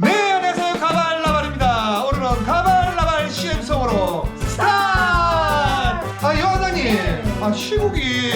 네 안녕하세요. 가발라발입니다. 오늘은 가발라발 CM성으로 스타트! 아 여원장님. 아 시국이.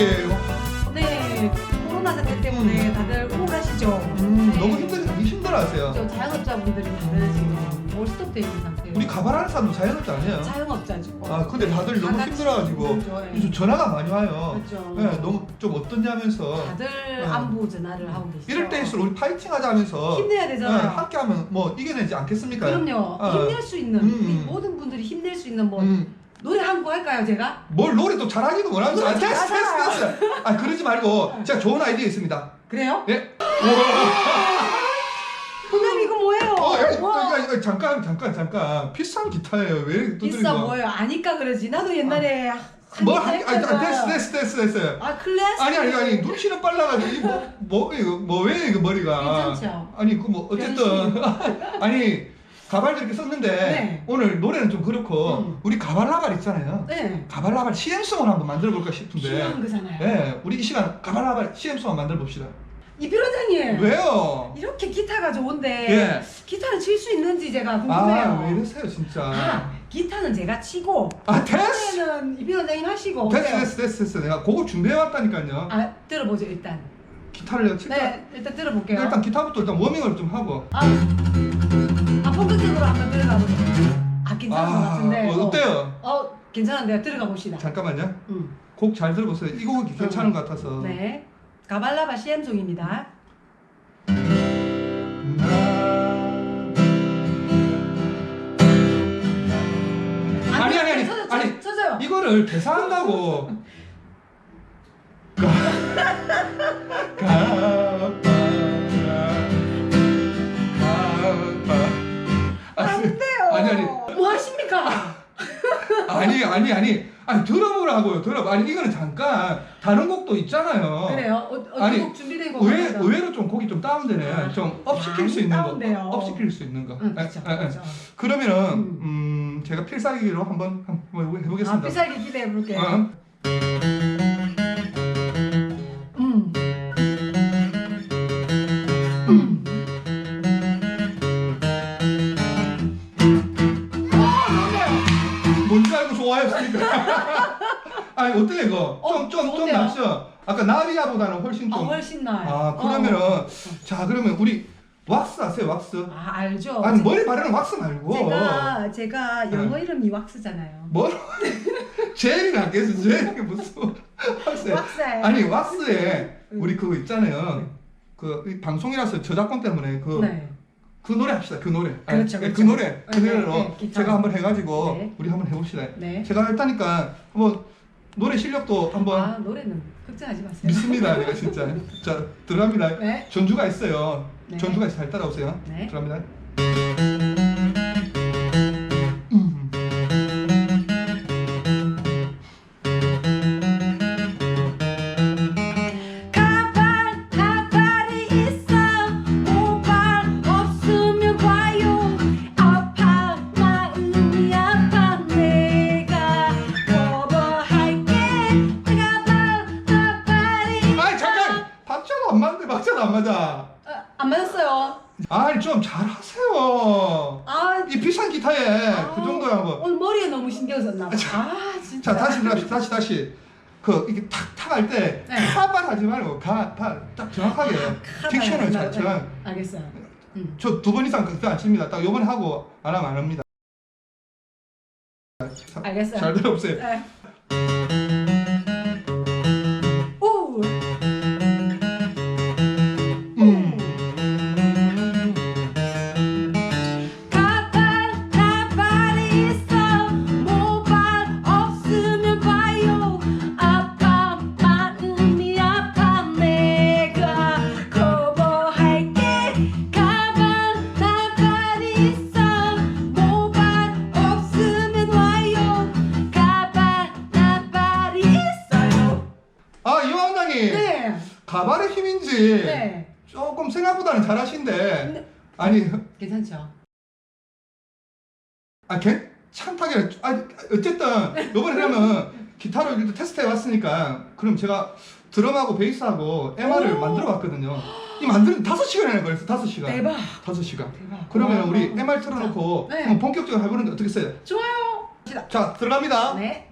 네, 코로나 사태 때문에 다들 우울하시죠? 음, 네. 너무 힘들, 힘들어하세요. 저 자영업자분들이 다들 지금 올스톱돼 있는 상태예요. 우리 가발 하는 사람도 자영업자 아니에요? 자영업자죠. 아 근데 다들 너무 힘들어가지고 예. 요즘 전화가 많이 와요 그렇죠. 네, 너무 좀 어떠냐 하면서 다들 네. 안부 전화를 하고 계시죠. 이럴 때일수록 우리 파이팅 하자 하면서 힘내야 네, 되잖아요. 함께 하면 뭐 이겨내지 않겠습니까? 그럼요. 어. 힘낼 수 있는 음, 음. 모든 분들이 힘낼 수 있는 뭐 음, 노래 한 곡 할까요, 제가? 뭘 노래도 잘하기도 뭐라면서 아, 됐어 됐어. 됐어 아 그러지 말고 제가 좋은 아이디어 있습니다 그래요? 예? 선생님 이거 뭐예요? 어, 야, 잠깐, 잠깐, 잠깐. 비싼 기타예요. 왜 이렇게 두드리고? 비싸 뭐예요? 아니까 그러지. 나도 옛날에 한뭘 기타 한, 아니. 아니, 됐어, 됐어, 됐어, 됐어. 아 클래스? 아니, 아니, 아니, 눈치는 빨라가지고, 이 뭐, 뭐, 이거, 뭐, 왜 이거 머리가. 괜찮죠? 아니, 그 뭐, 어쨌든. 아니, 가발도 이렇게 썼는데, 네. 오늘 노래는 좀 그렇고, 음. 우리 가발라발 있잖아요. 네. 가발라발 CM송을 한번 만들어 볼까 싶은데, 필요한 거잖아요. 예, 우리 이 시간 가발라발 CM송 한번 만들어 봅시다. 이 변호사님. 왜요? 이렇게 기타가 좋은데 예. 기타는 칠 수 있는지 제가 궁금해요. 아, 왜 이러세요, 진짜. 아, 기타는 제가 치고 아, 됐어! 노래는 이 변호사님 하시고 됐어, 어때요? 됐어, 됐어, 됐어. 내가 곡을 준비해왔다니까요. 아 들어보죠 일단. 기타를 칠까? 네 일단 들어볼게요. 일단 기타부터 일단 워밍을 좀 하고. 아, 아 본격적으로 한번 들어가 보죠. 아 괜찮은 것 같은데. 어, 어때요? 어, 어 괜찮은데요. 들어가 봅시다. 잠깐만요. 음. 곡 잘 들어보세요. 이 곡이 괜찮은 것 같아서. 네. 가발라바 CM송입니다. 아니, 아니, 아니, 쳐줘, 아니. 쳐줘요. 이거를. 가, 가봐. 안 돼요. 아니, 아니. 뭐 하십니까? 아니, 아니, 아니. 아니, 들어보라고요. 들어봐. 아니, 이거는 잠깐 다른 곡도 있잖아요. 그래요? 어, 어, 아니, 곡 준비된 거 의외, 같아요. 의외로 좀 곡이 좀 다운되네. 아, 좀 업시킬 수 있는 거. 다운돼요. 업시킬 수 있는 거. 응, 에, 그렇죠. 에, 에. 그렇죠. 그러면은 음. 음, 제가 필살기로 한번 한번 아, 해보겠습니다. 피살기 기대해 볼게요. 어? 아니 어때 이거? 어, 좀 좀좀 좋은데요? 낫죠? 아까 나비야보다는 훨씬 아, 좀. 훨씬 나아요. 아 그러면은 어. 자 그러면 우리 왁스 아세요 왁스? 아, 알죠. 아니 머리 바르는 왁스 말고. 제가 제가 네. 영어 이름이 왁스잖아요. 뭐? 제일이 낫겠어 제일이 무슨 왁스? 왁스예요. 아니 왁스에 음. 우리 그거 있잖아요. 네. 그이 방송이라서 저작권 때문에 그. 네. 그 노래 합시다. 그 노래. 아니, 그렇죠, 그 그렇죠. 노래. 그 네, 노래로 네, 기타. 제가 한번 해가지고 네. 우리 한번 해봅시다. 네. 제가 했다니까 한번 노래 실력도 한번 아, 노래는 걱정하지 마세요. 믿습니다. 내가 진짜. 자 들어갑니다. 네. 전주가 있어요. 네. 전주가 있어 잘 따라오세요. 네. 들어갑니다. 아니 좀 잘하세요. 아, 이 비싼 기타에 아, 그 정도야 뭐. 오늘 머리에 너무 신경 썼나 봐. 아, 진짜. 자 다시 다시 다시 다시 그 이게 탁탁 할때 네. 가발 하지 말고 가발딱 정확하게 카바야 딕션을. 잘 쳐. 알겠어요. 음. 저두 번 이상 그거 안 칩니다. 딱 요번에 하고 안 하면 안 합니다. 자, 알겠어요. 잘 들어보세요. 네. 가발의 힘인지 네. 조금 생각보다는 잘하신데 네. 아니 괜찮죠? 아 괜? 창타게 아 어쨌든 이번에 그러면 기타로 일단 테스트 해봤으니까 그럼 제가 드럼하고 베이스하고 MR을 오. 만들어 봤거든요. 이 만드는 다섯 시간이나 걸렸어 다섯 시간. 대박. 다섯 시간. 대박. 그러면 어, 우리 어. MR 틀어놓고 네. 한번 본격적으로 해보는데 어떻게 써요? 좋아요. 자 들어갑니다. 네.